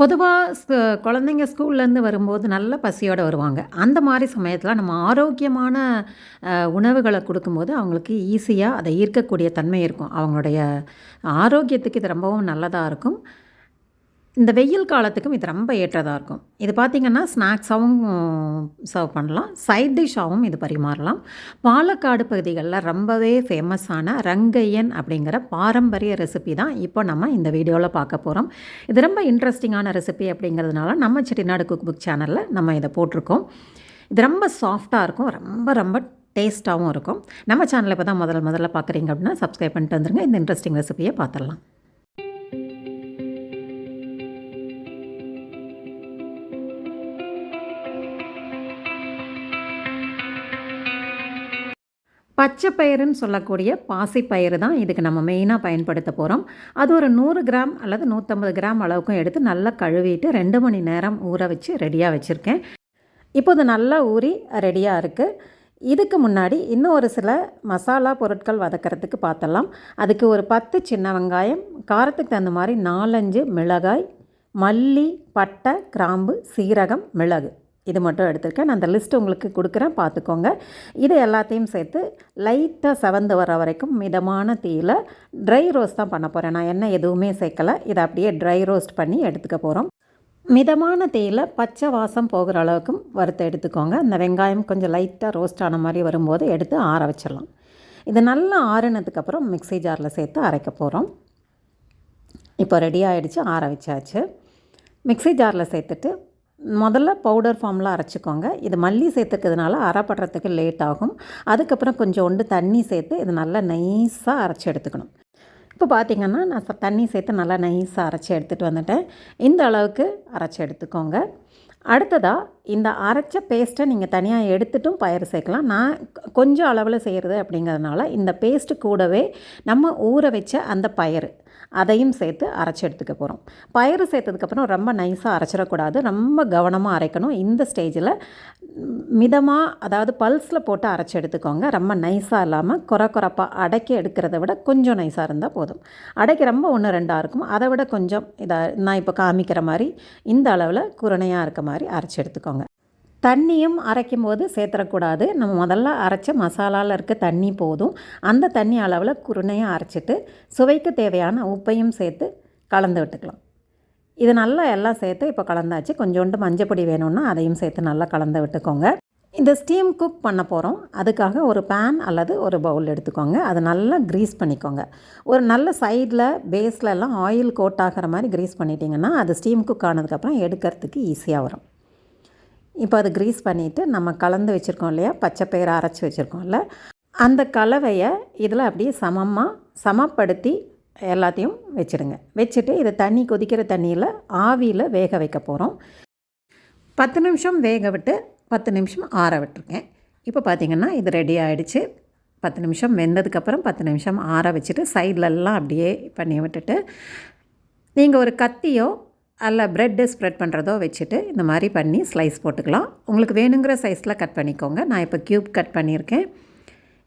பொதுவாக குழந்தைங்க ஸ்கூல்லேருந்து வரும்போது நல்ல பசியோடு வருவாங்க. அந்த மாதிரி சமயத்தில் நம்ம ஆரோக்கியமான உணவுகளை கொடுக்கும்போது அவங்களுக்கு ஈஸியாக அதை ஈர்க்கக்கூடிய தன்மை இருக்கும். அவங்களுடைய ஆரோக்கியத்துக்கு இது ரொம்பவும் நல்லதாக இருக்கும். இந்த வெயில் காலத்துக்கும் இது ரொம்ப ஏற்றதாக இருக்கும். இது பார்த்திங்கன்னா ஸ்நாக்ஸாகவும் சர்வ் பண்ணலாம். சைட் டிஷ்ஷாகவும் இது பரிமாறலாம். பாலக்காடு பகுதிகளில் ரொம்பவே ஃபேமஸான ரங்கையன் அப்படிங்கிற பாரம்பரிய ரெசிபி தான் இப்போ நம்ம இந்த வீடியோவில் பார்க்க போகிறோம் இது ரொம்ப இன்ட்ரெஸ்டிங்கான ரெசிபி அப்படிங்கிறதுனால நம்ம செட்டிநாடு குக் புக் சேனலில் நம்ம இதை போட்டிருக்கோம். இது ரொம்ப சாஃப்டாக இருக்கும். ரொம்ப ரொம்ப டேஸ்ட்டாகவும் இருக்கும். நம்ம சேனலை இப்போ தான் முதல்ல முதல்ல பார்க்குறீங்க அப்படின்னா சப்ஸ்கிரைப் பண்ணிட்டு வந்துருங்க. இந்த இன்ட்ரெஸ்டிங் ரெசிபியை பார்த்துடலாம் பச்சை பயிறுன்னு சொல்லக்கூடிய பாசிப்பயிறு தான் இதுக்கு நம்ம மெயினாக பயன்படுத்த போகிறோம் அது ஒரு நூறு கிராம் அல்லது நூற்றம்பது கிராம் அளவுக்கும் எடுத்து நல்லா கழுவிட்டு ரெண்டு மணி நேரம் ஊற வச்சு ரெடியாக வச்சுருக்கேன். இப்போது நல்லா ஊறி ரெடியாக இருக்குது இதுக்கு முன்னாடி இன்னும் ஒரு சில மசாலா பொருட்கள் வதக்கிறதுக்கு பார்த்தலாம் அதுக்கு ஒரு பத்து சின்ன வெங்காயம் காரத்துக்கு தகுந்த மாதிரி நாலஞ்சு மிளகாய் மல்லி பட்டை கிராம்பு சீரகம் மிளகு. இது மட்டும் எடுத்திருக்கேன். நான் அந்த லிஸ்ட் உங்களுக்கு கொடுக்குறேன். பார்த்துக்கோங்க. இது எல்லாத்தையும் சேர்த்து லைட்டாக செவந்து வர வரைக்கும் மிதமான தீயில் ட்ரை ரோஸ்ட் தான் பண்ண போகிறேன் நான் எண்ணெய் எதுவுமே சேர்க்கலை. இதை அப்படியே ட்ரை ரோஸ்ட் பண்ணி எடுத்துக்க போகிறோம் மிதமான தேயில பச்சை வாசம் போகிற அளவுக்கும் வறுத்து எடுத்துக்கோங்க. அந்த வெங்காயம் கொஞ்சம் லைட்டாக ரோஸ்ட் ஆன மாதிரி வரும்போது எடுத்து ஆற வச்சிடலாம். இது நல்லா ஆறுனதுக்கப்புறம் மிக்ஸி ஜாரில் சேர்த்து அரைக்க போகிறோம் இப்போ ரெடி ஆகிடுச்சு ஆற வச்சாச்சு. மிக்ஸி ஜாரில் சேர்த்துட்டு முதல்ல பவுடர் ஃபார்மில் அரைச்சிக்கோங்க. இது மல்லி சேர்த்துக்கிறதுனால அரைப்படுறதுக்கு லேட் ஆகும். அதுக்கப்புறம் கொஞ்சோண்டு தண்ணி சேர்த்து இது நல்லா நைஸாக அரைச்சி எடுத்துக்கணும். இப்போ பார்த்தீங்கன்னா நான் தண்ணி சேர்த்து நல்லா நைஸாக அரைச்சி எடுத்துகிட்டு வந்துட்டேன். இந்த அளவுக்கு அரைச்சி எடுத்துக்கோங்க. அடுத்ததாக இந்த அரைச்ச பேஸ்ட்டை நீங்கள் தனியாக எடுத்துட்டும் பயிர் சேர்க்கலாம். நான் கொஞ்சம் அளவில் செய்கிறது அப்படிங்கிறதுனால இந்த பேஸ்ட்டு கூடவே நம்ம ஊற வச்ச அந்த பயிர் அதையும் சேர்த்து அரைச்சி எடுத்துக்க போகிறோம் பயிறு சேர்த்ததுக்கப்புறம் ரொம்ப நைஸாக அரைச்சிடக்கூடாது. ரொம்ப கவனமாக அரைக்கணும். இந்த ஸ்டேஜில் மிதமாக அதாவது பல்ஸில் போட்டு அரைச்சி எடுத்துக்கோங்க. ரொம்ப நைஸாக இல்லாமல் குறை குறைப்பாக அடைக்க எடுக்கிறத விட கொஞ்சம் நைஸாக இருந்தால் போதும். அடைக்க ரொம்ப ஒன்று ரெண்டாக இருக்கும். அதை விட கொஞ்சம் இதாக நான் இப்போ காமிக்கிற மாதிரி இந்த அளவில் குரணையாக இருக்க மாதிரி அரைச்சி எடுத்துக்கோங்க. தண்ணியும் அரைக்கும் போது சேர்த்துடக்கூடாது நம்ம முதல்ல அரைச்ச மசாலாவில் இருக்க தண்ணி போதும். அந்த தண்ணி அளவில் குருணையாக அரைச்சிட்டு சுவைக்கு தேவையான உப்பையும் சேர்த்து கலந்து விட்டுக்கலாம். இது நல்லா எல்லாம் சேர்த்து இப்போ கலந்தாச்சு. கொஞ்சோண்டு மஞ்சப்பொடி வேணும்னா அதையும் சேர்த்து நல்லா கலந்து விட்டுக்கோங்க. இந்த ஸ்டீம் குக் பண்ண போகிறோம் அதுக்காக ஒரு பேன் அல்லது ஒரு பவுல் எடுத்துக்கோங்க. அது நல்லா க்ரீஸ் பண்ணிக்கோங்க. ஒரு நல்ல சைடில் பேஸில் எல்லாம் ஆயில் கோட் ஆகிற மாதிரி க்ரீஸ் பண்ணிட்டீங்கன்னா அது ஸ்டீம் குக் ஆனதுக்கப்புறம் எடுக்கிறதுக்கு ஈஸியாக வரும். இப்போ அது க்ரீஸ் பண்ணிவிட்டு நம்ம கலந்து வச்சுருக்கோம் இல்லையா? பச்சை பயிரை அரைச்சி வச்சுருக்கோம்ல. அந்த கலவையை இதில் அப்படியே சமமாக சமப்படுத்தி எல்லாத்தையும் வச்சுடுங்க. வச்சுட்டு இதை தண்ணி கொதிக்கிற தண்ணியில் ஆவியில் வேக வைக்க போகிறோம் பத்து நிமிஷம் வேக விட்டு பத்து நிமிஷம் ஆற விட்டுருக்கேன். இப்போ பார்த்தீங்கன்னா இது ரெடி ஆகிடுச்சு பத்து நிமிஷம் வெந்ததுக்கப்புறம் பத்து நிமிஷம் ஆற வச்சுட்டு சைட்லெல்லாம் அப்படியே பண்ணி விட்டுட்டு நீங்கள் ஒரு கத்தியோ அல்ல ப்ரெட்டு ஸ்ப்ரெட் பண்ணுறதோ வச்சுட்டு இந்த மாதிரி பண்ணி ஸ்லைஸ் போட்டுக்கலாம். உங்களுக்கு வேணுங்கிற சைஸில் கட் பண்ணிக்கோங்க. நான் இப்போ க்யூப் கட் பண்ணியிருக்கேன்.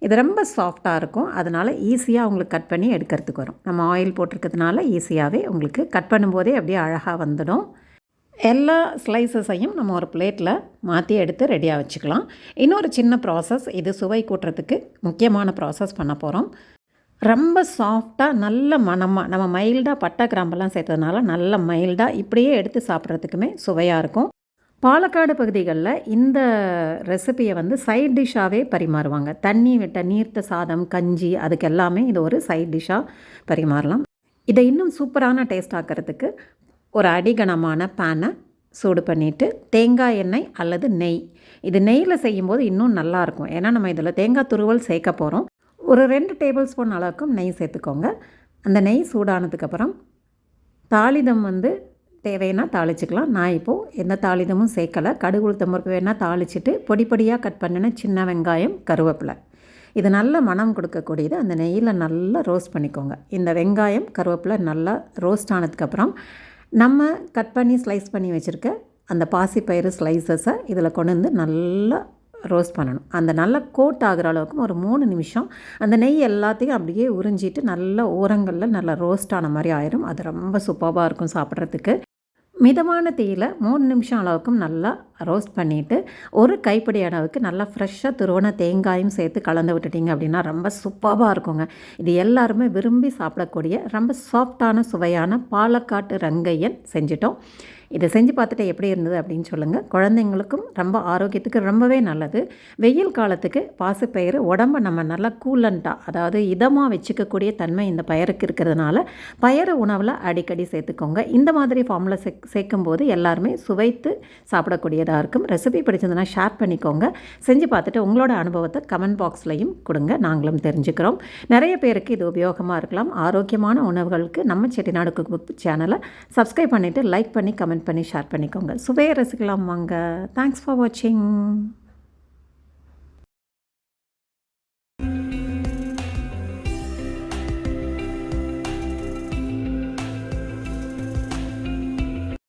இது ரொம்ப சாஃப்டாக இருக்கும். அதனால் ஈஸியாக உங்களுக்கு கட் பண்ணி எடுக்கிறதுக்கு வரும். நம்ம ஆயில் போட்டிருக்கிறதுனால ஈஸியாகவே உங்களுக்கு கட் பண்ணும்போதே அப்படியே அழகாக வந்துடும். எல்லா ஸ்லைசஸையும் நம்ம ஒரு பிளேட்டில் மாற்றி எடுத்து ரெடியாக வச்சுக்கலாம். இன்னொரு சின்ன ப்ராசஸ் இது சுவை கூட்டுறதுக்கு முக்கியமான ப்ராசஸ் பண்ண போகிறோம் ரொம்ப சாஃப்டாக நல்ல மனமாக நம்ம மைல்டாக பட்டை கிராம்பெல்லாம் சேர்த்ததுனால நல்ல மைல்டாக இப்படியே எடுத்து சாப்பிட்றதுக்குமே சுவையாக இருக்கும். பாலக்காடு பகுதிகளில் இந்த ரெசிபியை வந்து சைட் டிஷ்ஷாகவே பரிமாறுவாங்க. தண்ணி விட்ட நீர்த்த சாதம் கஞ்சி அதுக்கு எல்லாமே இது ஒரு சைட் டிஷ்ஷாக பரிமாறலாம். இதை இன்னும் சூப்பரான டேஸ்ட் ஆக்கிறதுக்கு ஒரு அடிகனமான பேனை சூடு பண்ணிவிட்டு தேங்காய் எண்ணெய் அல்லது நெய். இது நெய்யில் செய்யும்போது இன்னும் நல்லாயிருக்கும் ஏன்னா நம்ம இதில் தேங்காய் துருவல் சேர்க்க போகிறோம் ஒரு ரெண்டு டேபிள் ஸ்பூன் அளவுக்கும் நெய் சேர்த்துக்கோங்க. அந்த நெய் சூடானதுக்கப்புறம் தாளிதம் வந்து தேவைன்னா தாளிச்சுக்கலாம். நான் இப்போது எந்த தாளிதமும் சேர்க்கலை. கடுகு உளுத்தம்பருப்பு வேணால் தாளிச்சிட்டு பொடி பொடியாக கட் பண்ணின சின்ன வெங்காயம் கருவேப்பிலை. இது நல்ல மணம் கொடுக்கக்கூடியது. அந்த நெய்யில் நல்லா ரோஸ்ட் பண்ணிக்கோங்க. இந்த வெங்காயம் கருவேப்பிலை நல்லா ரோஸ்ட் ஆனதுக்கப்புறம் நம்ம கட் பண்ணி ஸ்லைஸ் பண்ணி வச்சுருக்க அந்த பாசிப்பயிறு ஸ்லைசஸை இதில் கொண்டு வந்து நல்லா ரோஸ்ட் பண்ணணும். அந்த நல்லா கோட் ஆகிற அளவுக்கு ஒரு மூணு நிமிஷம் அந்த நெய் எல்லாத்தையும் அப்படியே உறிஞ்சிட்டு நல்ல ஓரங்களில் நல்லா ரோஸ்ட் ஆன மாதிரி ஆயிரும். அது ரொம்ப சூப்பராக இருக்கும் சாப்பிட்றதுக்கு. மிதமான தீயில் மூணு நிமிஷம் அளவுக்கும் நல்லா ரோஸ்ட் பண்ணிவிட்டு ஒரு கைப்பிடி அளவுக்கு நல்லா ஃப்ரெஷ்ஷாக துருவன தேங்காயும் சேர்த்து கலந்து விட்டுட்டிங்க அப்படின்னா ரொம்ப சூப்பராக இருக்குங்க. இது எல்லாருமே விரும்பி சாப்பிடக்கூடிய ரொம்ப சாஃப்டான சுவையான பாலக்காட்டு ரங்கையன் செஞ்சிட்டோம். இதை செஞ்சு பார்த்துட்டு எப்படி இருந்தது அப்படின்னு சொல்லுங்கள் குழந்தைங்களுக்கும் ரொம்ப ஆரோக்கியத்துக்கு ரொம்பவே நல்லது. வெயில் காலத்துக்கு பாசிப்பயிறு உடம்பை நம்ம நல்லா கூலண்ட்டாக அதாவது இதமாக வச்சுக்கக்கூடிய தன்மை இந்த பயருக்கு இருக்கிறதுனால பயறு உணவில் அடிக்கடி சேர்த்துக்கோங்க. இந்த மாதிரி ஃபார்மில் சே சேர்க்கும்போது எல்லாருமே சுவைத்து சாப்பிடக்கூடியதாக இருக்கும். ரெசிபி பிடிச்சதுன்னா ஷேர் பண்ணிக்கோங்க. செஞ்சு பார்த்துட்டு உங்களோட அனுபவத்தை கமெண்ட் பாக்ஸ்லையும் கொடுங்க. நாங்களும் தெரிஞ்சுக்கிறோம். நிறைய பேருக்கு இது உபயோகமாக இருக்கலாம். ஆரோக்கியமான உணவுகளுக்கு நம்ம செட்டிநாடு குக் சேனலை சப்ஸ்கிரைப் பண்ணிவிட்டு லைக் பண்ணி கமெண்ட் கமெண்ட் பண்ணி ஷேர் பண்ணிக்கோங்க. சுவையை ரசிக்கலாம் வாங்க. தேங்க்ஸ் ஃபார் வாட்சிங்